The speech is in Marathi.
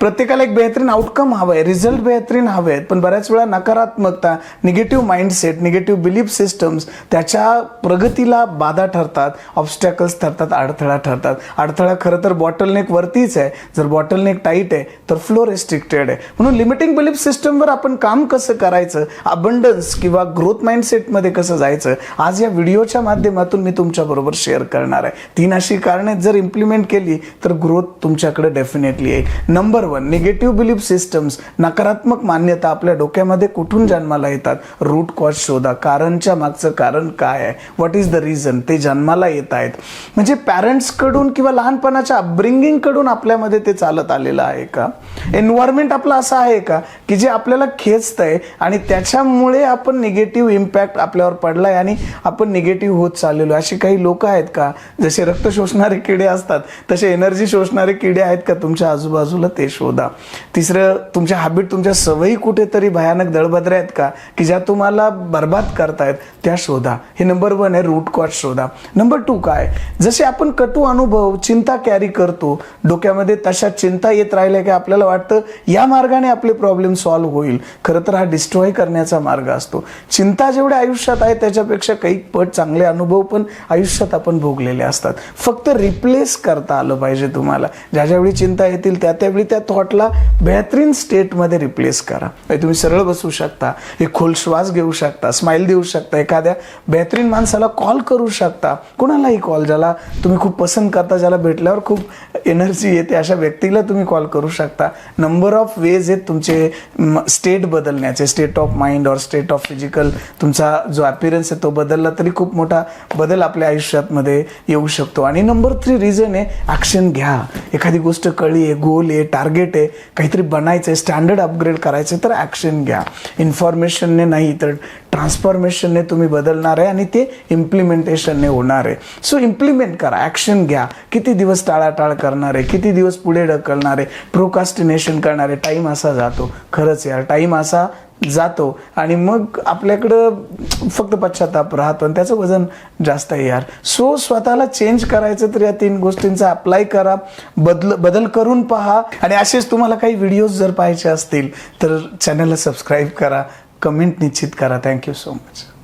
प्रत्येकाला एक बेहतरीन आउटकम हवं आहे रिझल्ट बेहतरीन हवे आहेत पण बऱ्याच वेळा नकारात्मकता negative mindset negative belief systems त्याच्या प्रगतीला बाधा ठरतात ऑब्स्टॅकल्स ठरतात अडथळा ठरतात. अडथळा खरं तर बॉटलनेक वरतीच आहे. जर बॉटलनेक टाईट आहे तर फ्लो रेस्ट्रिक्टेड आहे. म्हणून लिमिटिंग बिलीफ सिस्टमवर आपण काम कसं करायचं? अबंडन्स किंवा ग्रोथ माइंडसेटमध्ये कसं जायचं? आज या व्हिडिओच्या माध्यमातून मी तुमच्याबरोबर शेअर करणार आहे. तीन अशी कारणे जर इम्प्लिमेंट केली तर ग्रोथ तुमच्याकडे डेफिनेटली येईल. Number one negative belief systems नकारात्मक मान्यता आपल्या डोक्यामध्ये कुठून जन्माला येतात? रूट कॉज शोधा. कारणच्या मागचं कारण काय आहे? व्हॉट इज द रिझन ते जन्माला येत आहेत. म्हणजे पॅरेंट्सकडून किंवा लहानपणाच्या अपब्रिंगिंगकडून आपल्यामध्ये ते चालत आलेलं आहे का? एन्व्हायरमेंट आपलं असं आहे का? की जे आपल्याला खेचतंय आणि त्याच्यामुळे आपण निगेटिव्ह इम्पॅक्ट आपल्यावर पडलाय आणि आपण निगेटिव्ह होत चाललेलो असे अशी काही लोक आहेत का? जसे रक्त शोषणारे किडे असतात तसे एनर्जी शोषणारे किडे आहेत का तुमच्या आजूबाजूला? ते शोधा. तिसरं तुमच्या हॅबिट तुमच्या सवयी कुठेतरी भयानक दळभद्र आहेत का? की ज्या तुम्हाला बर्बाद करतायत त्या शोधा. हे नंबर वन आहे रूट कॉज शोधा. नंबर टू काय? जसे आपण कटू अनुभव चिंता कॅरी करतो डोक्यामध्ये तशा चिंता येत राहिल्या की आपल्याला वाटतं या मार्गाने आपले प्रॉब्लेम सॉल्व्ह होईल. खरं तर हा डिस्ट्रॉय करण्याचा मार्ग असतो. चिंता जेवढ्या आयुष्यात आहे त्याच्यापेक्षा काही पट चांगले अनुभव पण आयुष्यात आपण भोगलेले असतात. फक्त रिप्लेस करता आलं पाहिजे तुम्हाला. ज्या ज्यावेळी चिंता येतील त्या त्यावेळी त्या थॉटला बेहतरीन स्टेटमध्ये रिप्लेस करा. म्हणजे तुम्ही सरळ बसू शकता एक खोल श्वास घेऊ शकता स्माईल देऊ शकता एखाद्या बेहतरीन माणसाला कॉल करू शकता. कोणालाही कॉल ज्याला तुम्ही खूप पसंत करता ज्याला भेटल्यावर खूप एनर्जी येते अशा व्यक्तीला तुम्ही कॉल करू शकता. नंबर ऑफ वेज आहेत तुमचे स्टेट बदलण्याचे स्टेट ऑफ माइंड और स्टेट ऑफ फिजिकल तुमचा जो अपिरन्स आहे तो बदलला तरी खूप मोठा बदल आपल्या आयुष्यामध्ये येऊ शकतो. आणि नंबर थ्री रिझन आहे ॲक्शन घ्या. एखादी गोष्ट कळली आहे गोल आहे टार्गेट आहे काहीतरी बनायचं आहे स्टँडर्ड अपग्रेड करायचं तर ॲक्शन घ्या. इन्फॉर्मेशनने नाही तर ट्रान्सफॉर्मेशनने तुम्ही बदलणार आहे आणि ते इम्प्लिमेंटेशनने होणार आहे. सो इम्प्लिमेंट करा ॲक्शन घ्या. किती दिवस टाळाटाळ करणार आहे किती दिवस पुढे ढकलणार आहे प्रोकास्टिनेशन करणार आहे टाईम असा जातो. खरंच यार टाईम असा जातो. आणि मग आपल्याकडं फक्त पश्चाताप राहतो आणि त्याचं वजन जास्त आहे यार. सो स्वतःला चेंज करायचं तर या तीन गोष्टींचा अप्लाय करा. बदल बदल करून पहा. आणि असेच तुम्हाला काही व्हिडिओज जर पाहायचे असतील तर चॅनलला सबस्क्राईब करा. कमेंट निश्चित करा. Thank you so much